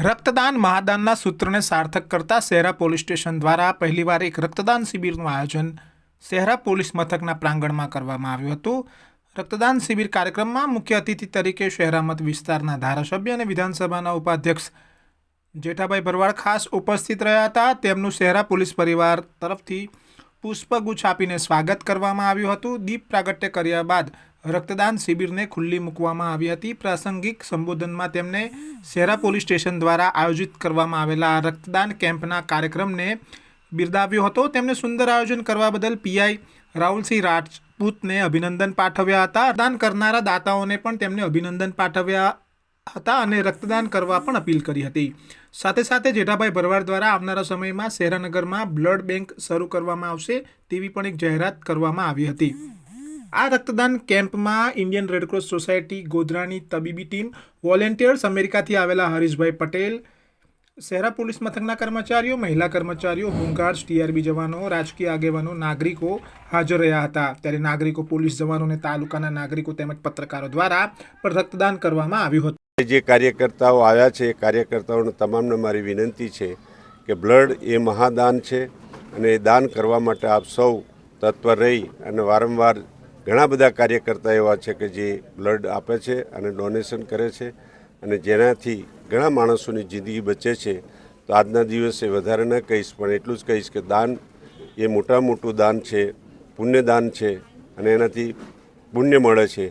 રક્તદાન મહાદાનના સૂત્રને સાર્થક કરતા શહેરા પોલીસ સ્ટેશન દ્વારા પહેલીવાર એક રક્તદાન શિબિરનું આયોજન શહેરા પોલીસ મથકના પ્રાંગણમાં કરવામાં આવ્યું હતું. રક્તદાન શિબિર કાર્યક્રમમાં મુખ્ય અતિથિ તરીકે શહેરામત વિસ્તારના ધારાસભ્ય અને વિધાનસભાના ઉપાધ્યક્ષ જેઠાભાઈ ભરવાડ ખાસ ઉપસ્થિત રહ્યા હતા. તેમનું શહેરા પોલીસ પરિવાર તરફથી પુષ્પગુચ્છ આપીને સ્વાગત કરવામાં આવ્યું હતું. દીપ પ્રાગટ્ય કર્યા બાદ રક્તદાન શિબિરને ખુલ્લી મૂકવામાં આવી હતી. પ્રાસંગિક સંબોધનમાં તેમણે શહેરા પોલીસ સ્ટેશન દ્વારા આયોજિત કરવામાં આવેલા રક્તદાન કેમ્પના કાર્યક્રમને બિરદાવ્યો હતો. તેમને સુંદર આયોજન કરવા બદલ પીઆઈ રાહુલસિંહ રાજપૂતને અભિનંદન પાઠવ્યા હતા. દાન કરનારા દાતાઓને પણ તેમને અભિનંદન પાઠવ્યા હતા અને રક્તદાન કરવા પણ અપીલ કરી હતી. સાથે સાથે જેઠાભાઈ ભરવાડ દ્વારા આવનારા સમયમાં શહેરાનગરમાં બ્લડ બેંક શરૂ કરવામાં આવશે તેવી પણ એક જાહેરાત કરવામાં આવી હતી. આ રક્તદાન કેમ્પમાં ઇન્ડિયન રેડક્રોસ સોસાયટી ગોધરાની તબીબી ટીમ, વોલેન્ટિયર્સ, અમેરિકાથી આવેલા હરીશભાઈ પટેલ, શહેરા પોલીસ મથકના કર્મચારીઓ, મહિલા કર્મચારીઓ, હોમગાર્ડ્સ, ટીઆરબી જવાનો, રાજકીય આગેવાનો, નાગરિકો હાજર રહ્યા હતા. ત્યારે નાગરિકો, પોલીસ જવાનો અને તાલુકાના નાગરિકો તેમજ પત્રકારો દ્વારા પણ રક્તદાન કરવામાં આવ્યું હતું. જે કાર્યકર્તાઓ આવ્યા છે, એ કાર્યકર્તાઓને તમામને મારી વિનંતી છે કે બ્લડ એ મહાદાન છે અને એ દાન કરવા માટે આપ સૌ તત્પર રહી અને વારંવાર ઘણા બધા કાર્યકર્તા એવા છે કે જે બ્લડ આપે છે અને ડોનેશન કરે છે અને જેનાથી ઘણા માણસોની જિંદગી બચે છે. તો આજના દિવસે વધારે ન કહીશ, પણ એટલું જ કહીશ કે દાન એ મોટા મોટું દાન છે પુણ્યદાન છે અને એનાથી પુણ્ય મળે છે.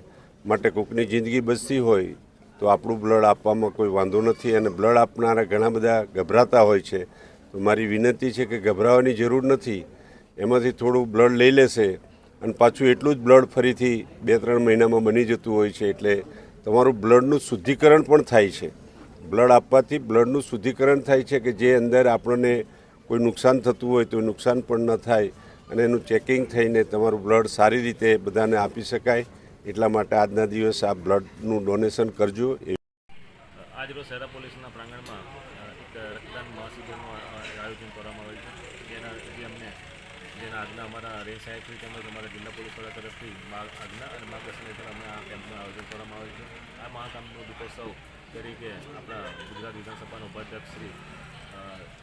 માટે કોઈકની જિંદગી બચતી હોય તો આપણું બ્લડ આપવામાં કોઈ વાંધો નથી અને બ્લડ આપનારા ઘણા બધા ગભરાતા હોય છે. તો મારી વિનંતી છે કે ગભરાવાની જરૂર નથી. એમાંથી થોડું બ્લડ લઈ લેશે અને પાછું એટલું જ બ્લડ ફરીથી બે ત્રણ મહિનામાં બની જતું હોય છે એટલે તમારું બ્લડનું શુદ્ધિકરણ પણ થાય છે. બ્લડ આપવાથી બ્લડનું શુદ્ધિકરણ થાય છે કે જે અંદર આપણને કોઈ નુકસાન થતું હોય તો નુકસાન પણ ન થાય અને એનું ચેકિંગ થઈને તમારું બ્લડ સારી રીતે બધાને આપી શકાય. એટલા માટે આજના દિવસે આ બ્લડનું ડોનેશન કરજો. આજરોજ શહેરા પોલીસના પ્રાંગણમાં એક રક્તદાન મહાશિબિરનું આયોજન કરવામાં આવ્યું છે. જેના જે અમને, જેના આજના અમારા રેન્જ સાહેબથી તેમજ અમારા જિલ્લા પોલીસ વડા તરફથી આજ્ઞા અને માર્ગદર્શન હેઠળ અમને આ કેમ્પનું આયોજન કરવામાં આવ્યું છે. આ મહાકામનો દીપોત્સવ તરીકે આપણા ગુજરાત વિધાનસભાના ઉપાધ્યક્ષ શ્રી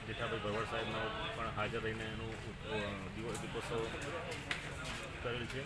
જેઠાભાઈ ભરવાડ સાહેબનો પણ હાજર રહીને એનું દીપોત્સવ કરેલ છે.